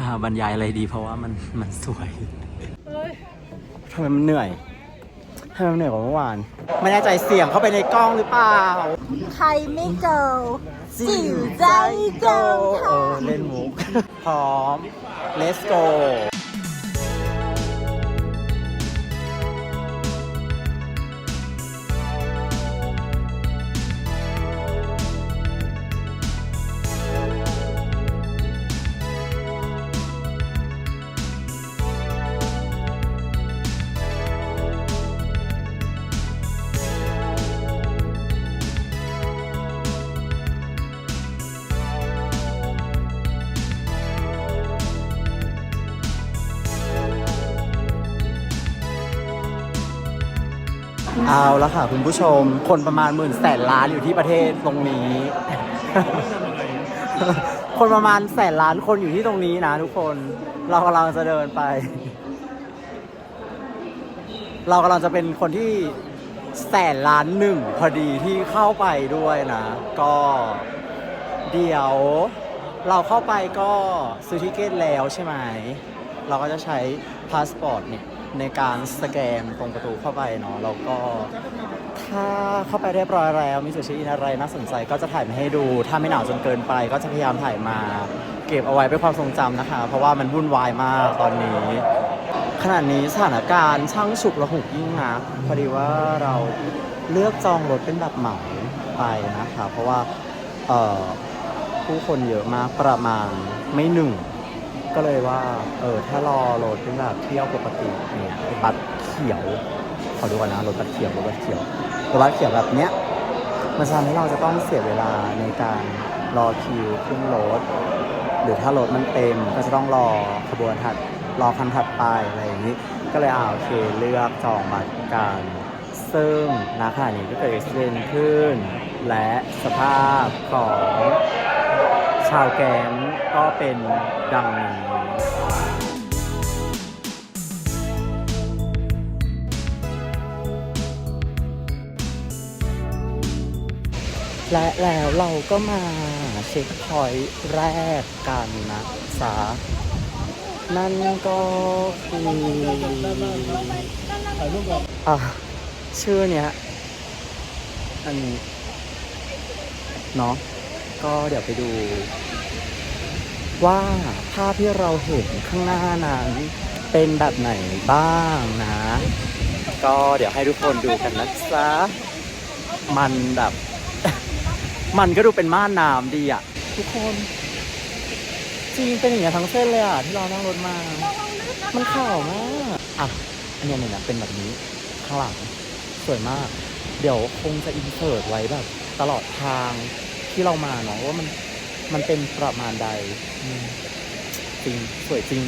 จะบรรยายอะไรดีเพราะว่ามันมันสวยทำไมมันเหนื่อยทำไมมันเหนื่อยกว่าเมื่อวาน ไม่แน่ใจเสียงเข้าไปในกล้องหรือเปล่า ใครไม่เกิลจิ๋วใจเกิลเอค่ะอเล่นมุก พร้อม let's go เอาแล้วค่ะคุณผู้ชม คนประมาณหมื่นแสนล้านอยู่ที่ประเทศตรงนี้ คนประมาณแสนล้านคนอยู่ที่ตรงนี้นะทุกคน เรากำลังจะเดินไป เรากำลังจะเป็นคนที่แสนล้านหนึ่งพอดีที่เข้าไปด้วยนะ ก็เดี๋ยวเราเข้าไปก็ซื้อทิเกตแล้วใช่ไหม เราก็จะใช้พาสปอร์ตเนี่ย ในการสแกนตรงประตูเข้าไปเนาะแล้วก็ถ้าเข้าไปเรียบร้อยแล้วมีสุชีอินอะไรน่าสนใจก็จะถ่ายมาให้ดู ถ้าไม่หนาวจนเกินไป ก็จะพยายามถ่ายมาเก็บเอาไว้เป็นความทรงจำนะคะ เพราะว่ามันวุ่นวายมากตอนนี้ ขณะนี้สถานการณ์ช่างฉุกระหุกยิ่งนักพอดีว่าเราเลือกจองรถเป็นแบบเหมาไปนะคะ เพราะว่าผู้คนเยอะมากประมาณไม่หนึ่ง ก็เลยว่า เออ ถ้ารอรถเป็นแบบเที่ยวปกติเนี่ยเป็นบัตรเขียว ขอดูก่อนนะ รถบัตรเขียวรถบัตรเขียวรถบัตรเขียวแบบเนี้ย มันจะทำให้เราจะต้องเสียเวลาในการรอคิวขึ้นรถ หรือถ้ารถมันเต็มก็จะต้องรอขบวนถัด รอคันถัดไปอะไรอย่างนี้ ก็เลยอ่าโอเคเลือกจองบัตรกันซึ่งณขณะนี้ก็เกิดอุบิเหตุขึ้น และสภาพของชาวแก๊ง ก็เป็นดังนี้และแล้วเราก็มาเช็คพอยต์แรกกันนะจ๊ะนั่นก็คืออะชื่อเนี้ยอันนี้เนาะก็เดี๋ยวไปดู ว่าภาพที่เราเห็นข้างหน้านั้นเป็นแบบไหนบ้างนะ ก็เดี๋ยวให้ทุกคนดูกันนะจ๊ะมันแบบ มันก็ดูเป็นม่านน้ำดีอะทุกคนจริงเป็นอย่างเงี้ยทั้งเส้นเลยอะที่เรานั่งรถมา มันข่าวมากอะอันนี้เนี่ยเป็นแบบนี้ข้างหลังสวยมาก เดี๋ยวคงจะอินเสิร์ตไว้แบบ ตลอดทางที่เรามาเนาะว่ามัน มันเป็นประมาณใดอืมจริงสวยจริง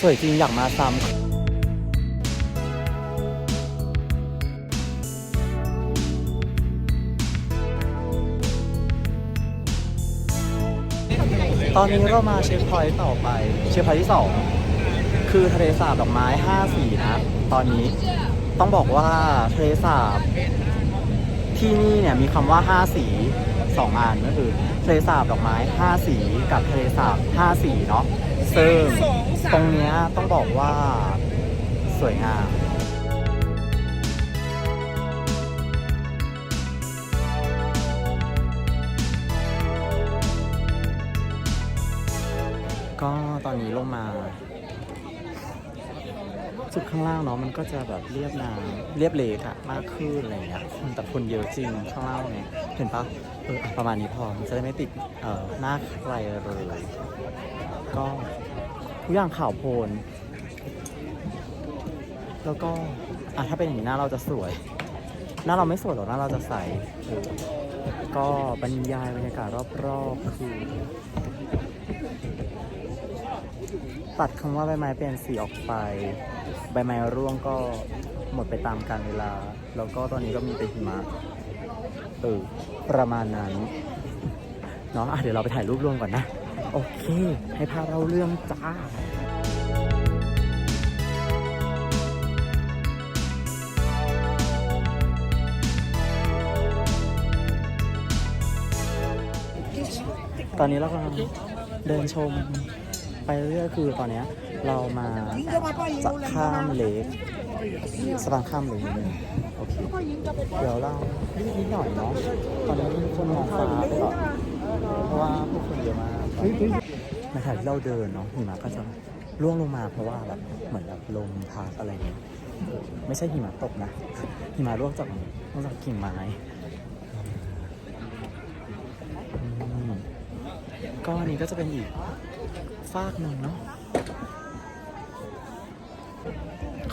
สวยจริงอยากมาซ้ำตอนนี้เรามาเช็คพอยต์ต่อไป เช็คพอยต์ที่ 2 คือทะเลสาบดอกไม้ 5 สีนะ ตอนนี้ต้องบอกว่าทะเลสาบที่นี่เนี่ยมีคำว่า 5 สี 2อันก็คือทะเลสาบดอกไม้ 5 สีกับทะเลสาบ 5 สีเนาะซึ่งตรงเนี้ยต้องบอกว่าสวยงามก็ตอนนี้ลงมาุดข้างล่างเนาะมันก็จะแบบเรียบน้ำเรียบเลกอะมากขึ้นอะไรเงี้ยคนแต่คนเยอะจริงข้างล่างเนี่ยเห็นปะเออประมาณนี้พอมันจะได้ไม่ติดเอ่อหน้าใครเลยก็ทุกอย่างข่าวโพลนแล้วก็อะถ้าเป็นอย่างนี้หน้าเราจะสวย หน้าเราไม่สวยหรอกหน้าเราจะใสก็บรรยายบรรยากาศรอบๆคือตัดคำว่าใบไม้เปลี่ยนสีออกไป ใบไม้ร่วงก็หมดไปตามกาลเวลา แล้วก็ตอนนี้ก็มีแต่หิมะเออประมาณนั้นเนาะะเดี๋ยวเราไปถ่ายรูปร่วมก่อนนะ โอเค ให้พาเราเรื่องจ้าตอนนี้เรากำลังเดินชมไปเรื่อยๆคือตอนนี้ เรามาจะข้ามเลกสะพานข้ามเลกนิดนึงโอเคเดี๋ยวเรานิดหน่อยเนาะตอนนี้คนมองฟ้าไปก่อนเพราะว่าผู้คนเยอะมากในขณะที่เราเดินเนาะหิมะก็จะร่วงลงมาเพราะว่าแบบเหมือนแบบลมพัดอะไรเงี้ยไม่ใช่หิมะตกนะหิมะร่วงจากร่วงจากกิ่งไม้ก็อันนี้ก็จะเป็นอีกฟากหนึ่งเนาะ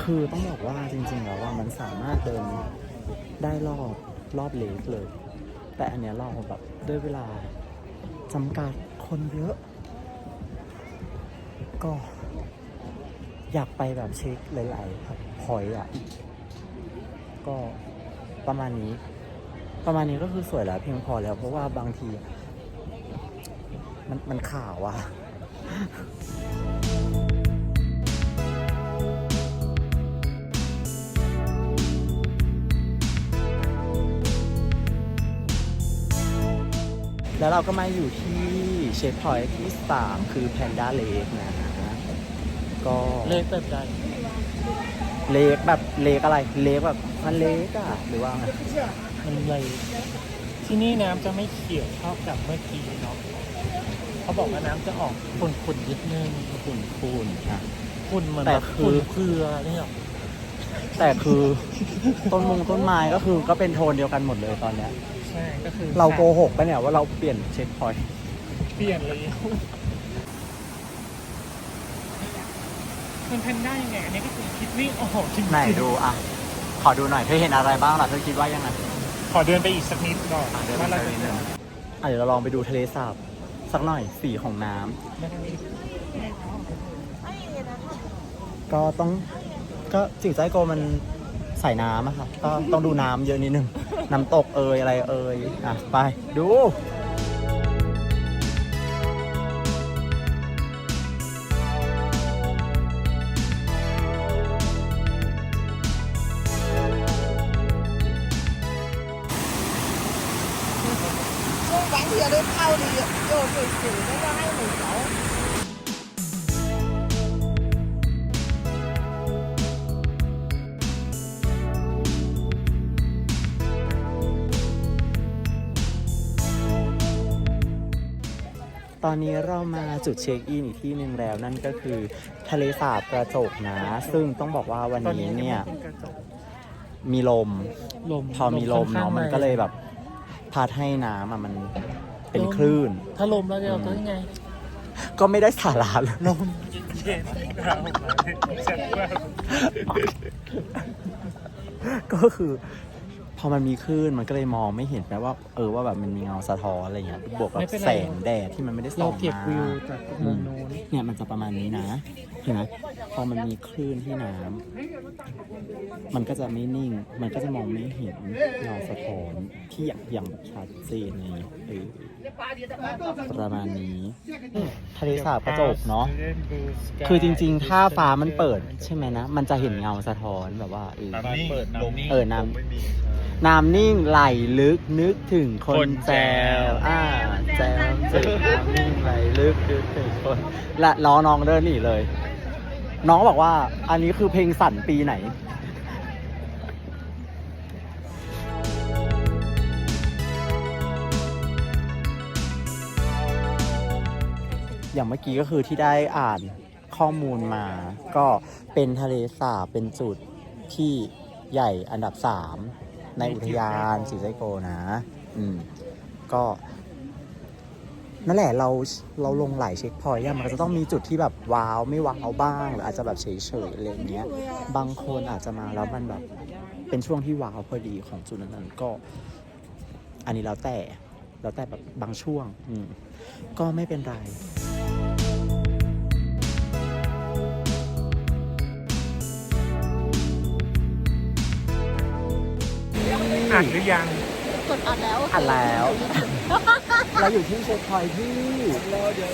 คือต้องบอกว่าจริงๆแล้วว่ามันสามารถเดินได้รอบรอบเลกเลย แต่อันเนี้ยเราแบบด้วยเวลาจำกัดคนเยอะ ก็อยากไปแบบเช็คหลายๆแบบพอยอะ ก็ประมาณนี้ ประมาณนี้ก็คือสวยแล้วเพียงพอแล้ว เพราะว่าบางที มันมันข่าวอะ แล้วเราก็มาอยู่ที่เชฟพอยท์ที่3คือแพนด้าเลกนะ ก็เลขแบบใดเลกแบบเลกอะไร เลกแบบมันเลกอะหรือว่าไงมันเลยที่นี่น้ำจะไม่เขียวเท่ากับเมื่อกี้เนาะเขาบอกว่าน้ำจะออกขุ่นๆนิดนึงขุ่นคูนๆอะขุ่นเหมือนแต่แบบคือ ขุ่นเกลือเนี่ยแต่คือ ต้นมงต้นไม้ก็คือก็เป็นโทนเดียวกันหมดเลยตอนเนี้ย ใช่ก็คือเราโกหกปะเนี่ยว่าเราเปลี่ยนเช็คพอยท์เปลี่ยนเลยมันแพนได้ยังไงอันนี้ก็คือคิดไม่ออกจริงๆไหนดูอะ ขอดูหน่อยเธอเห็นอะไรบ้างล่ะเธอคิดว่ายังไงขอเดินไปอีกสักนิดก่อนอะเดี๋ยวว่าเราเราจะจะอะเดี๋ยวเราลองไปดูทะเลสาบสักหน่อยสีของน้ำไม่ได้ก็ต้องก็จิ๋วใจโกมัน ใส่น้ำอะค่ะก็ต้องดูน้ำเยอะนิดนึง น้ำตกเอยอะไรเอยอะไปดู ตอนนี้เรามาจุดเช็คอินอีกที่หนึ่งแล้วนั่นก็คือทะเลสาบกระจกนะ ซึ่งต้องบอกว่าวันตอนนี้นี้เนี่ยเป็นกระจกมีลม ลมพอมีลมค่อเนาะข้งมันก็เลยแบบพัดให้น้ำอะมันเป็นคลื่น ถ้าลมแล้วจะเอาตัวยังไง ก็ไม่ได้สาระเลยลมเย็นเราเจ็บว่าก็คือ พอมันมีคลื่นมันก็เลยมองไม่เห็นแปลว่า เออว่าแบบมันมีเงาสะท้อนอะไรเงี้ยบวกกับแสงแดดที่มันไม่ได้ส่เราองเก็บมาวิวจากมุมโน้นเนี่ยมันจะประมาณนี้นะเห็นไหมพอมันมีคลื่นที่น้ำมันก็จะไม่นิ่ง มันก็จะมองไม่เห็นเงาสะท้อนที่อย่างอย่างแบบชัดเจนในเออประมาณนี้ทะเลสาบกระจกเนาะ คือจริงๆ ถ้าฟ้ามันเปิดใช่ไหมนะ มันจะเห็นเงาสะท้อนแบบว่าเออ น้ำนิ่งลมเออน้ำ น้ำนิ่งไหลลึกนึกถึงคนคนแจแจววอ่าแจวจึกน้ำนิ่งไหลลึกนึกถึงคนและล้อน้องเดินหนีเลย น้องบอกว่า อันนี้คือเพลงสั่นปีไหนอย่างเมื่อกี้ก็คือที่ได้อ่านข้อมูลมา ก็เป็นทะเลสาบเป็นจุดที่ใหญ่อันดับสาม ในอุทยานสีไซโกนะ อืม ก็ นั่นแหละเราเราลงหลายเช็คพอยต์อะมันก็จะต้องมีจุดที่แบบว้าวไม่ว้าวบ้าง หรืออาจจะแบบเฉยๆอะไรอย่างเงี้ย บางคนอาจจะมาแล้วมันแบบ เป็นช่วงที่ว้าวพอดีของจุดนั้นๆก็ อันนี้แล้วแต่แล้วแต่แบบบางช่วง อืม ก็ไม่เป็นไร อ่านหรือยัง กดอัดแล้วอัดแล้ว เราอยู่ที่เช็คพอยท์ที่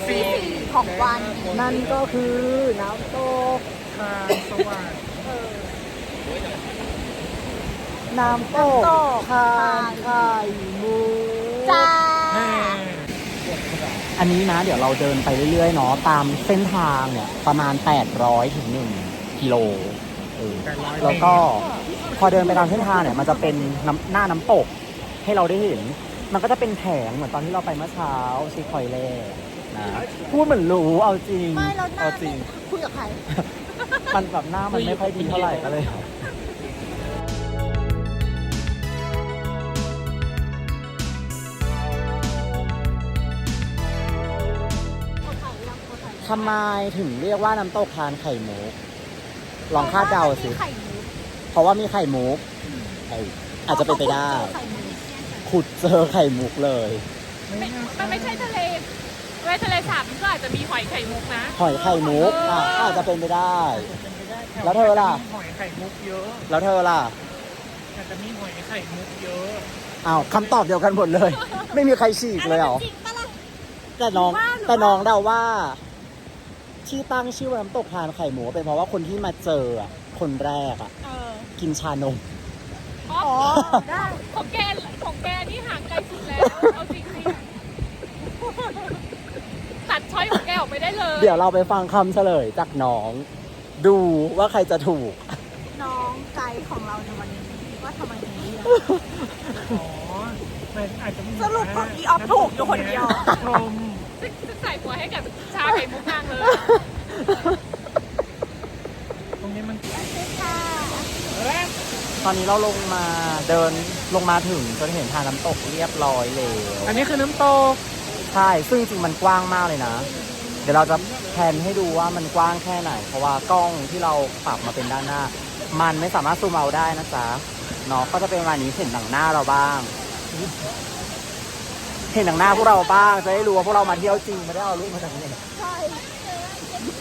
สี่ของวันนั่นก็คือน้ำตก ทางสว่างน้ำตกทานไข่มูจ้าแม่อัอันนี้นะ เดี๋ยวเราเดินไปเรื่อยๆเนาะตามเส้นทางเนี่ย ประมาณ 800ถึง1กิโลเออ800แล้วก็พ อเดินไปตามเส้นทางเนี่ยมันจะเป็นน้ำหน้าน้ำตกให้เราได้เห็น มันก็จะเป็นแผงเหมือนตอนที่เราไปเมื่อเช้าซีคอยเล่นะพูดเหมือนรู้เอาจริงไม่แล้วหน้าเอาจริง คุยกับใคร มันแบบหน้ามันไม่ค่อยดีเท่าไหร่ก็เลย ทำไมถึงเรียกว่าน้ำตกทานไข่มุกลองคาดเดาสิ ไข่มุก เพราะว่ามีไข่มุกเอออาจจะเป็นไปได้ไข่มุกขุดเจอไข่มุกเลย ไม่น่ามันไม่ใช่ทะเลเวทะเลสาบมันก็อาจจะมีหอยไข่มุกนะ หอยไข่มุกอะก็อาจจะเป็นไปได้ เป็นไปได้ถแล้วเธอล่ะมีหอยไข่มุกเยอะแล้วเธอล่ะอาจจะมีหอยไข่มุกเยอะ อ้าวคำตอบเดียวกันหมดเลย ไม่มีใครฉีกเลยเหรอ จริงปะล่ะ แต่น้องหรือว่า แต่น้องเดาว่า ที่ตั้งชื่อว่าน้ำตกทานไข่หมูเป็นเพราะว่าคนที่มาเจออะ คนแรกอะเออกินชานมอ๋ออ๋อได้ของแกของแกนี่ห่างไกลสุดแล้ว เอาจริงสิตัดช้อยของแกออกไปได้เลย เดี๋ยวเราไปฟังคำเฉลยจากน้อง ดูว่าใครจะถูก น้องไกด์ของเราในวันนี้ว่าทำไมถึงเรียกอ๋อมันอาจจะมีสรุปของอีออฟถูกอยู่คนเดียวกลมซึ่งซึ่งใส่หัวให้กับชาไข่มุกนางเลย ตรงนี้มัน ค่ะ ตอนนี้เราลงมาเดินลงมาถึงจนเห็นทางน้ำตกเรียบร้อยแล้วอันนี้คือน้ำตก ใช่ ซึ่งจริงมันกว้างมากเลยนะ เดี๋ยวเราจะแพนให้ดูว่ามันกว้างแค่ไหน เพราะว่ากล้องที่เราปรับมาเป็นด้านหน้า มันไม่สามารถซูมเอาได้นะจ๊ะเนาะก็จะเป็นประมาณนี้เห็นหนังหน้าเราบ้าง เห็นหนังหน้าพวกเราบ้างจะได้รู้ว่าพวกเรามาเที่ยวจริงไม่ได้เอารูปมาจากไหนใช่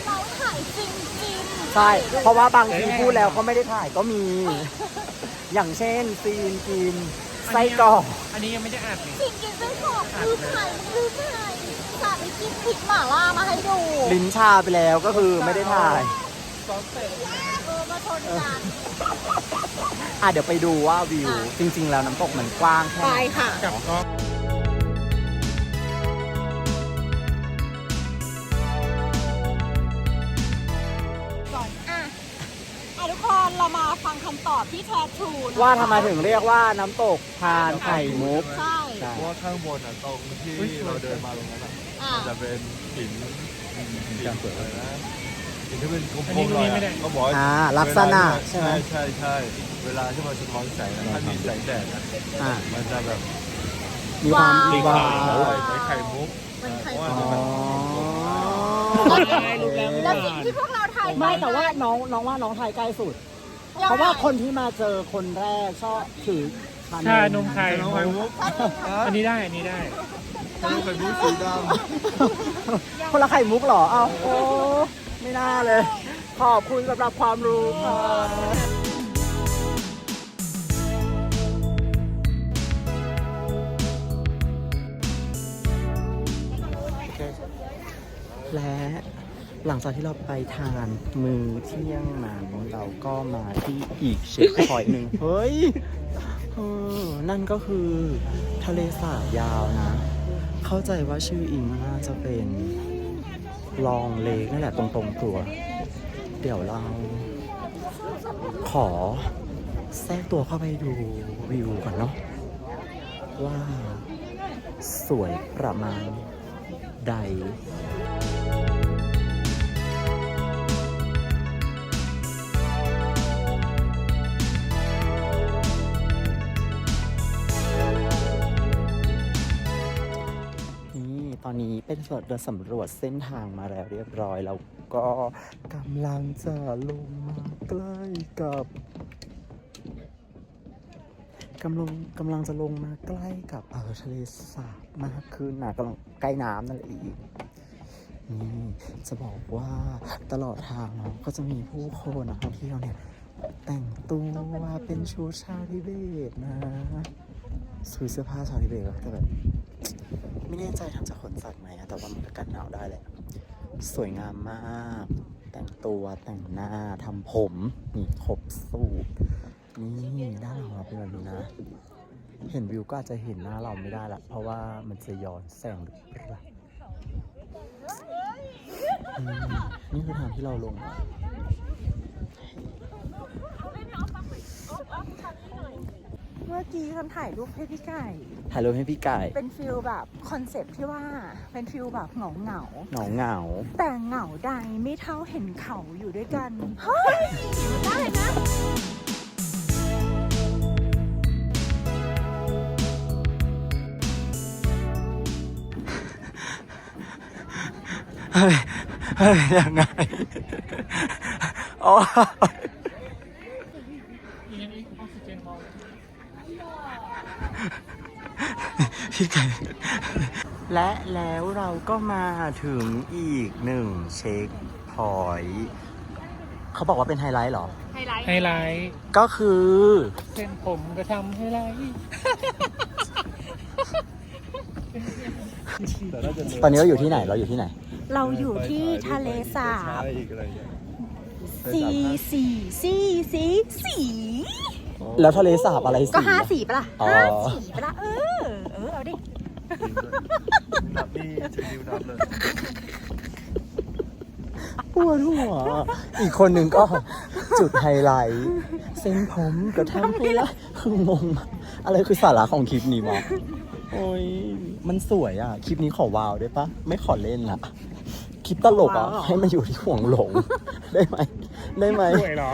เราถ่ายจริงจริงใช่ เพราะว่าบางทีพูดแล้วก็ไม่ได้ถ่ายก็มี อย่างเช่นซีนกินไส้กรอกอันนี้ยังไม่ได้อัดนี่จริงจริงไส้กรอกลืมถ่ายลืมถ่ายสาดไปกินพริกหม่าล่ามาให้ดูลิ้นชาไปแล้วก็คือไม่ได้ถ่ายซอสเสร็จเออมาชนกันอะเดี๋ยวไปดูว่าวิวอะจริง ๆ แล้วน้ำตกมันกว้างแค่ไปไหนค่ะกับก็ มาฟังคำตอบที่แท้ทรูนะคะว่าทำไมถึงเรียกว่าน้ำตกทานไข่มุก ใช่ ใช่ เพราะว่าข้างบนอะตรงที่เราเดินมาตรงนั้นอะอะมันจะเป็นหินหินอะไรนะหินที่เป็นกลอันนี้มๆตหรงน่อยนี้ไม่ได้อะเขาบอกว่าอ่าลักษณะใช่ไหม ใช่ใช่เวลาที่มันสะท้อนแสงอะถ้ามีแสงแดดอะอ่ามันจะแบบมีความว้าวมีความขาวเหมือนไข่มุกมันไข่เพราะมุว่ากมันอ๋อแบบแล้วสิ่งที่พวกเราถ่ายไม่แต่ว่าน้องน้องว่าน้องไทยใกล้สุด เพราะว่าคนที่มาเจอคนแรกชอบถือชานมไข่ไข่มุกอันนี้ได้ อันนี้ได้ไข่มุกไข่มุกสีดคนละไข่มุกเหรอ เอ้าโอ้ไม่น่าเลย ขอบคุณสำหรับความรู้ค่ะและ หลังจากที่เราไปทานมือเที่ยงมาเราก็มาที่อีกเช็คพอยต์หนึ่งเฮ้ยเออนั่นก็คือทะเลสาบยาวนะ เข้าใจว่าชื่ออิงน่าจะเป็นลองเลกนั่นแหละตรงๆตัว เดี๋ยวเรา ขอแทรกตัวเข้าไปดูวิวก่อนเนาะว่าสวยประมาณใด เป็นส่วนเดินสำรวจเส้นทางมาแล้วเรียบร้อย แล้วก็กำลังจะลงมาใกล้กับกำลังกำลังจะลงมาใกล้กับเออทะเลสาบมากขึ้นนะกำลังใกล้น้ำนั่นแหละอีกนี่จะบอกว่าตลอดทางเนาะก็จะมีผู้คนนักท่องเที่ยวเนี่ย แต่งตัวเป็นชุดชาวทิเบตนะซื้อเสื้อผ้าชาวทิเบตก็แต่แบบ ไม่แน่ใจทำจากขนสัตว์ไหมอะแต่ว่ามันก็กันหนาวได้แหละสวยงามมาก แต่งตัวแต่งหน้าทำผมนี่ครบสูตรนี่ด้านหลังเราเป็นแบบนี้นะ เห็นวิวก็อาจจะเห็นหน้าเราไม่ได้ละเพราะว่ามันจะย้อนแสงหรือเปล่านี่คือทางที่เราลง เมื่อกี้ฉันถ่ายรูปให้พี่ไก่ ถ่ายรูปให้พี่ไก่ เป็นฟิลแบบคอนเซปต์ที่ว่าเป็นฟิลแบบเหงาเหงาเหงาเหงาๆแต่เหงาใดไม่เท่าเห็นเขาอยู่ด้วยกัน เฮ้ย ได้นะเฮ้ยเฮ้ยยังไงโอ้ยอีกนี้ออกซิเจนพอ พี่ไก่ และแล้วเราก็มาถึงอีกหนึ่งเช็คพอยต์เขาบอกว่าเป็นไฮไลท์เหรอ ไฮไลท์ไฮไลท์ก็คือ เส้นผมก็ทำไฮไลท์แต่น่าจะเลยตอนนี้เราอยู่ที่ไหนเราอยู่ที่ไหน เราอยู่ที่ทะเลสาบใช่อีกอะไรอย่างเงี้ยสีสีสีสีสี แล้วทะเลสาบอะไรสิก็ห้าสีปะล่ะอ๋อห้าสีปะล่ะเออ เออ เอาดิ นับนี่ถือนิ้วนับเลยปวดหัว อีกคนหนึ่งก็จุดไฮไลท์ เส้นผมก็ทำให้ละคืองงมากอะไรคือสาระของคลิปนี้วะโอ้ยมันสวยอะ คลิปนี้ขอวาวได้ปะไม่ขอเล่นละคลิปตลกอะว้าวให้มาอยู่ที่ห่วงหลง ได้ไหมได้ไหม สวยเหรอ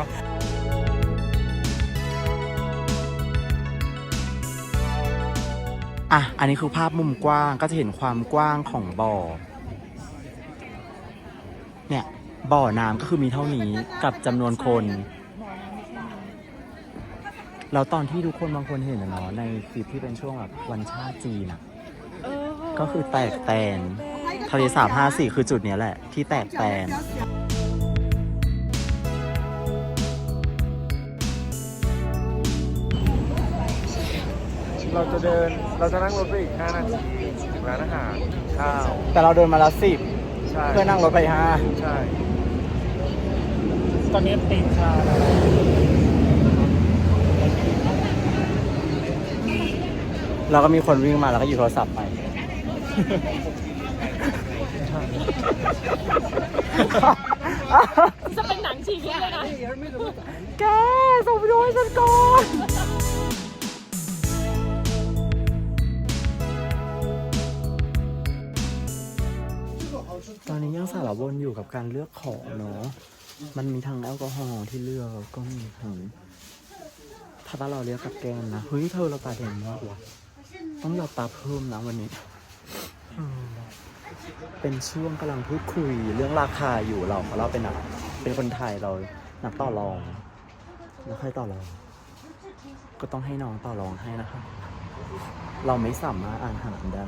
อะ อันนี้คือภาพมุมกว้างก็จะเห็นความกว้างของบ่อ เนี่ย บ่อน้ำก็คือมีเท่านี้กับจำนวนคนแล้วตอนที่ทุกคนบางคนเห็นนะเนาะในคลิปที่เป็นช่วงแบบวันชาติจีนอะก็คือแตกแตนทะเลสาบห้าสี่คือจุดเนี้ยแหละ ที่แตกแตน เราจะเดินเราจะนั่งรถไปอีก 5 นาทีถึงร้านอาหารข้าว แต่เราเดินมาละสิบใช่เพื่อนั่งรถไปห้าใช่ตอนนี้ตีนชาแล้วเราก็มีคนวิ่งมาแล้วก็หยิบโทรศัพท์ไป จะเป็นหนังชีวิตเลยนะ แกส่งไปดูให้ฉันก่อน ตอนนี้ยังสารวนอยู่กับการเลือกของเนาะ มันมีทั้งแอลกอฮอล์ที่เลือกแล้วก็มีทั้งถ้าว่าเราเลือกกับแกมนะ เฮ้ยเธอเราตาแดงมากว่ะ ต้องหยอดตาเพิ่มนะวันนี้ เป็นช่วงกำลังพูดคุยเรื่องราคาอยู่เราเพราะเราเป็นนักเป็นคนไทยเรานักต่อรองแล้วค่อยต่อรอง ก็ต้องให้น้องต่อรองให้นะครับเราไม่สามารถอ่านหารได้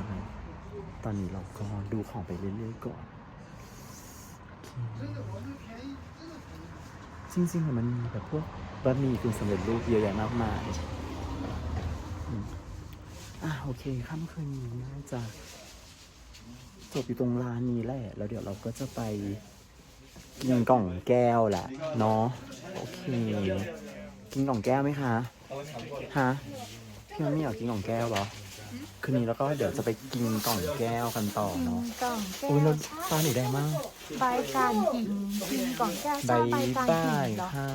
ตอนนี้เราก็ดูของไปเรื่อยๆก่อน จริงๆอะมันมีแบบพวกบะหมี่กึ่งสำเร็จรูปเยอะแยะมากมายอืมอะโอเคค่ำคืนนี้น่าจะจบอยู่ตรงร้านนี้แหละ แล้วเดี๋ยวเราก็จะไปกินกล่องแก้วแหละเนาะโอเคกินกล่องแก้วไหมคะฮะพี่มันไม่อยากกินกล่องแก้วเหรอ คืนนี้แล้วก็เดี๋ยวจะไปกินกล่องแก้วกันต่อเนาะกล่องแก้โอ้ยเราวตาหนูได้มากใบการกินกินกล่องแก้วบาชายใบการบากินยเหรอ ค่ะ